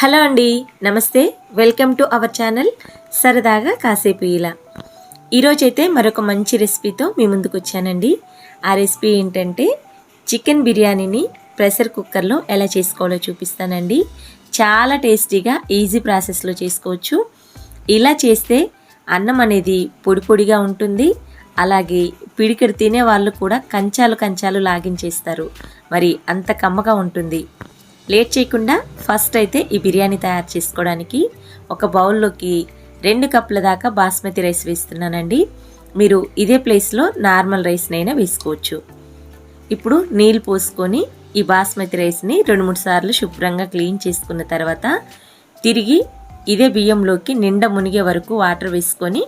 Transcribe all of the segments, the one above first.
Hello అండి నమస్తే. Welcome to our channel సరదాగా కాసేపు ఇలా. ఈరోజైతే మరొక మంచి రెసిపీతో మీ ముందుకు వచ్చానండి. ఆ రెసిపీ ఏంటంటే చికెన్ బిర్యానీని ప్రెషర్ కుక్కర్లో ఎలా చేసుకోవాలో చూపిస్తానండి. చాలా టేస్టీగా ఈజీ ప్రాసెస్లో చేసుకోవచ్చు. ఇలా చేస్తే అన్నం అనేది పొడి పొడిగా ఉంటుంది. అలాగే పిడికెడు తినే వాళ్ళు కూడా కంచాలు కంచాలు లాగించేస్తారు. మరి అంత కమ్మగా ఉంటుంది. లేట్ చేయకుండా ఫస్ట్ అయితే ఈ బిర్యానీ తయారు చేసుకోవడానికి ఒక బౌల్లోకి రెండు కప్పుల దాకా బాస్మతి రైస్ వేస్తున్నానండి. మీరు ఇదే ప్లేస్లో నార్మల్ రైస్నైనా వేసుకోవచ్చు. ఇప్పుడు నీళ్ళు పోసుకొని ఈ బాస్మతి రైస్ని రెండు మూడు సార్లు శుభ్రంగా క్లీన్ చేసుకున్న తర్వాత తిరిగి ఇదే బియ్యంలోకి నిండా మునిగే వరకు వాటర్ వేసుకొని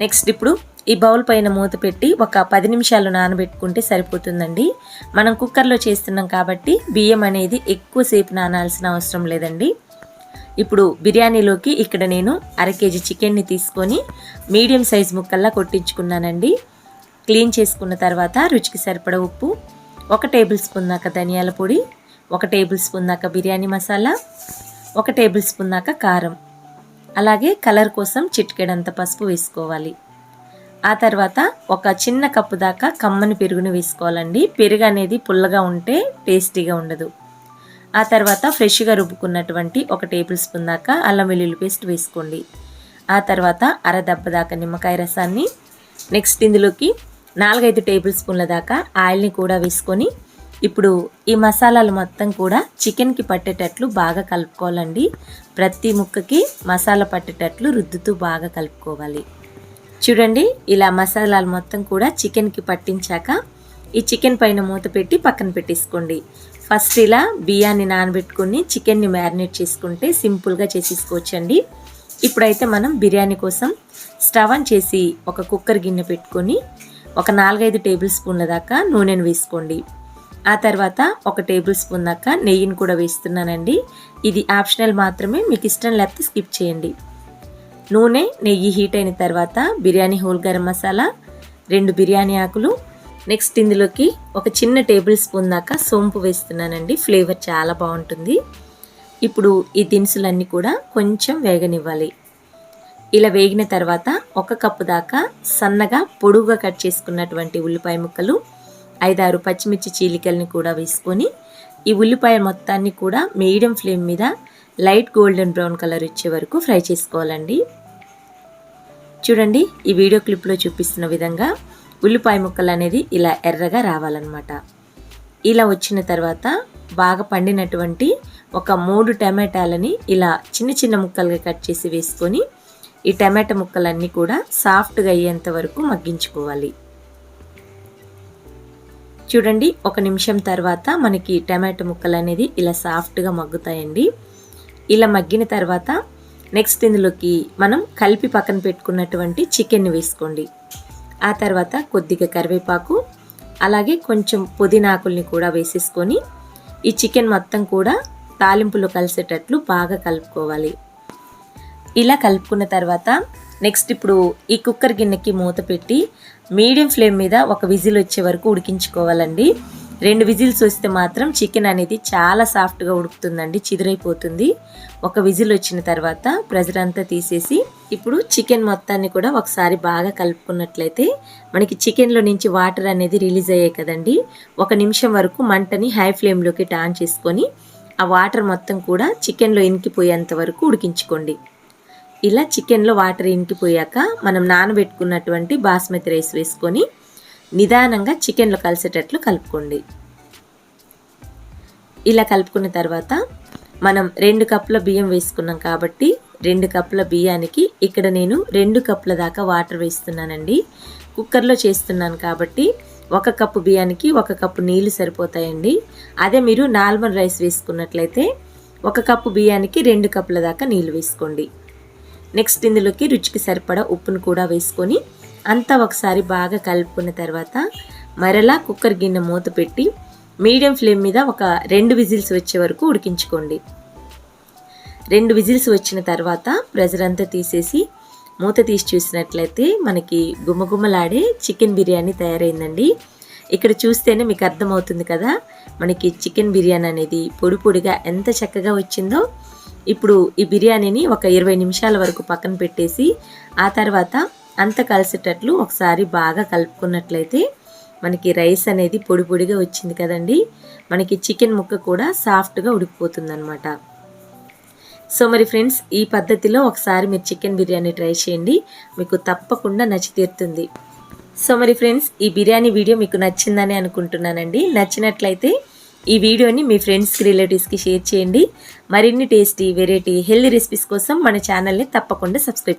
నెక్స్ట్ ఇప్పుడు ఈ బౌల్ పైన మూత పెట్టి ఒక పది నిమిషాలు నానబెట్టుకుంటే సరిపోతుందండి. మనం కుక్కర్లో చేస్తున్నాం కాబట్టి బియ్యం అనేది ఎక్కువసేపు నానాల్సిన అవసరం లేదండి. ఇప్పుడు బిర్యానీలోకి ఇక్కడ నేను అర కేజీ చికెన్ని తీసుకొని మీడియం సైజ్ ముక్కల్లా కొట్టించుకున్నానండి. క్లీన్ చేసుకున్న తర్వాత రుచికి సరిపడ ఉప్పు ఒక టేబుల్ స్పూన్ దాకా ధనియాల పొడి ఒక టేబుల్ స్పూన్ దాకా బిర్యానీ మసాలా ఒక టేబుల్ స్పూన్ దాకా కారం. అలాగే కలర్ కోసం చిటికెడంత పసుపు వేసుకోవాలి. ఆ తర్వాత ఒక చిన్న కప్పు దాకా కమ్మని పెరుగును వేసుకోవాలండి. పెరుగు అనేది పుల్లగా ఉంటే టేస్టీగా ఉండదు. ఆ తర్వాత ఫ్రెష్గా రుబ్బుకున్నటువంటి ఒక టేబుల్ స్పూన్ దాకా అల్లం వెల్లుల్లి పేస్ట్ వేసుకోండి. ఆ తర్వాత అర దెబ్బ దాకా నిమ్మకాయ రసాన్ని నెక్స్ట్ ఇందులోకి నాలుగైదు టేబుల్ స్పూన్ల దాకా ఆయిల్ని కూడా వేసుకొని ఇప్పుడు ఈ మసాలాలు మొత్తం కూడా చికెన్కి పట్టేటట్లు బాగా కలుపుకోవాలండి. ప్రతి ముక్కకి మసాలా పట్టేటట్లు రుద్దుతూ బాగా కలుపుకోవాలి. చూడండి ఇలా మసాలాలు మొత్తం కూడా చికెన్కి పట్టించాక ఈ చికెన్ పైన మూత పెట్టి పక్కన పెట్టేసుకోండి. ఫస్ట్ ఇలా బియ్యాన్ని నానబెట్టుకొని చికెన్ని మ్యారినేట్ చేసుకుంటే సింపుల్గా చేసేసుకోవచ్చండి. ఇప్పుడైతే మనం బిర్యానీ కోసం స్టవ్ ఆన్ చేసి ఒక కుక్కర్ గిన్నె పెట్టుకొని ఒక నాలుగైదు టేబుల్ స్పూన్ల దాకా నూనెను వేసుకోండి. ఆ తర్వాత ఒక టేబుల్ స్పూన్ దాకా నెయ్యిని కూడా వేస్తున్నానండి. ఇది ఆప్షనల్ మాత్రమే మీకు ఇష్టం లేకపోతే స్కిప్ చేయండి. నూనె నెయ్యి హీట్ అయిన తర్వాత బిర్యానీ హోల్ గరం మసాలా రెండు బిర్యానీ ఆకులు. నెక్స్ట్ ఇందులోకి ఒక చిన్న టేబుల్ స్పూన్ దాకా సోంపు వేస్తున్నానండి. ఫ్లేవర్ చాలా బాగుంటుంది. ఇప్పుడు ఈ దినుసులన్నీ కూడా కొంచెం వేగనివ్వాలి. ఇలా వేగిన తర్వాత ఒక కప్పు దాకా సన్నగా పొడుగుగా కట్ చేసుకున్నటువంటి ఉల్లిపాయ ముక్కలు ఐదారు పచ్చిమిర్చి చీలికల్ని కూడా వేసుకొని ఈ ఉల్లిపాయ మొత్తాన్ని కూడా మీడియం ఫ్లేమ్ మీద లైట్ గోల్డెన్ బ్రౌన్ కలర్ వచ్చే వరకు ఫ్రై చేసుకోవాలండి. చూడండి ఈ వీడియో క్లిప్లో చూపిస్తున్న విధంగా ఉల్లిపాయ ముక్కలు అనేది ఇలా ఎర్రగా రావాలన్నమాట. ఇలా వచ్చిన తర్వాత బాగా పండినటువంటి ఒక మూడు టమాటాలని ఇలా చిన్న చిన్న ముక్కలుగా కట్ చేసి వేసుకొని ఈ టమాటా ముక్కలన్నీ కూడా సాఫ్ట్గా అయ్యేంత వరకు మగ్గించుకోవాలి. చూడండి ఒక నిమిషం తర్వాత మనకి టమాటా ముక్కలు అనేది ఇలా సాఫ్ట్గా మగ్గుతాయండి. ఇలా మగ్గిన తర్వాత నెక్స్ట్ ఇందులోకి మనం కలిపి పక్కన పెట్టుకున్నటువంటి చికెన్ని వేసుకోండి. ఆ తర్వాత కొద్దిగా కరివేపాకు అలాగే కొంచెం పుదీనాకుల్ని కూడా వేసేసుకొని ఈ చికెన్ మొత్తం కూడా తాలింపులో కలిసేటట్లు బాగా కలుపుకోవాలి. ఇలా కలుపుకున్న తర్వాత నెక్స్ట్ ఇప్పుడు ఈ కుక్కర్ గిన్నెకి మూత పెట్టి మీడియం ఫ్లేమ్ మీద ఒక విజిల్ వచ్చే వరకు ఉడికించుకోవాలండి. రెండు విజిల్స్ వస్తే మాత్రం చికెన్ అనేది చాలా సాఫ్ట్గా ఉడుకుతుందండి చిదురైపోతుంది. ఒక విజిల్ వచ్చిన తర్వాత ప్రెజర్ అంతా తీసేసి ఇప్పుడు చికెన్ మొత్తాన్ని కూడా ఒకసారి బాగా కలుపుకున్నట్లయితే మనకి చికెన్లో నుంచి వాటర్ అనేది రిలీజ్ అయ్యాయి కదండి. ఒక నిమిషం వరకు మంటని హై ఫ్లేమ్లోకి టాన్ చేసుకొని ఆ వాటర్ మొత్తం కూడా చికెన్లో ఇనికిపోయేంత వరకు ఉడికించుకోండి. ఇలా చికెన్లో వాటర్ ఇంకిపోయాక మనం నానబెట్టుకున్నటువంటి బాస్మతి రైస్ వేసుకొని నిదానంగా చికెన్లో కలిసేటట్లు కలుపుకోండి. ఇలా కలుపుకున్న తర్వాత మనం రెండు కప్పుల బియ్యం వేసుకున్నాం కాబట్టి రెండు కప్పుల బియ్యానికి ఇక్కడ నేను రెండు కప్పుల దాకా వాటర్ వేస్తున్నానండి. కుక్కర్లో చేస్తున్నాను కాబట్టి ఒక కప్పు బియ్యానికి ఒక కప్పు నీళ్ళు సరిపోతాయండి. అదే మీరు నార్మల్ రైస్ వేసుకున్నట్లయితే ఒక కప్పు బియ్యానికి రెండు కప్పుల దాకా నీళ్ళు వేసుకోండి. నెక్స్ట్ ఇందులోకి రుచికి సరిపడా ఉప్పును కూడా వేసుకొని అంతా ఒకసారి బాగా కలుపుకున్న తర్వాత మరలా కుక్కర్ గిన్నె మూత పెట్టి మీడియం ఫ్లేమ్ మీద ఒక రెండు విజిల్స్ వచ్చే వరకు ఉడికించుకోండి. రెండు విజిల్స్ వచ్చిన తర్వాత ప్రెజర్ అంతా తీసేసి మూత తీసి చూసినట్లయితే మనకి గుమ్మగుమ్మలాడే చికెన్ బిర్యానీ తయారైందండి. ఇక్కడ చూస్తేనే మీకు అర్థమవుతుంది కదా మనకి చికెన్ బిర్యానీ అనేది పొడి పొడిగా ఎంత చక్కగా వచ్చిందో. ఇప్పుడు ఈ బిర్యానీని ఒక ఇరవై నిమిషాల వరకు పక్కన పెట్టేసి ఆ తర్వాత అంత కలిసేటట్లు ఒకసారి బాగా కలుపుకున్నట్లయితే మనకి రైస్ అనేది పొడి పొడిగా వచ్చింది కదండి. మనకి చికెన్ ముక్క కూడా సాఫ్ట్గా ఉడికిపోతుంది అనమాట సో మరి ఫ్రెండ్స్ ఈ పద్ధతిలో ఒకసారి మీరు చికెన్ బిర్యానీ ట్రై చేయండి. మీకు తప్పకుండా నచ్చి తీరుతుంది. సో మరి ఫ్రెండ్స్ ఈ బిర్యానీ వీడియో మీకు నచ్చిందని అనుకుంటున్నానండి. నచ్చినట్లయితే ఈ వీడియోని మీ ఫ్రెండ్స్కి రిలేటివ్స్కి షేర్ చేయండి. మరిన్ని టేస్టీ వెరైటీ హెల్దీ రెసిపీస్ కోసం మన ఛానల్ని తప్పకుండా సబ్స్క్రైబ్ చేయండి.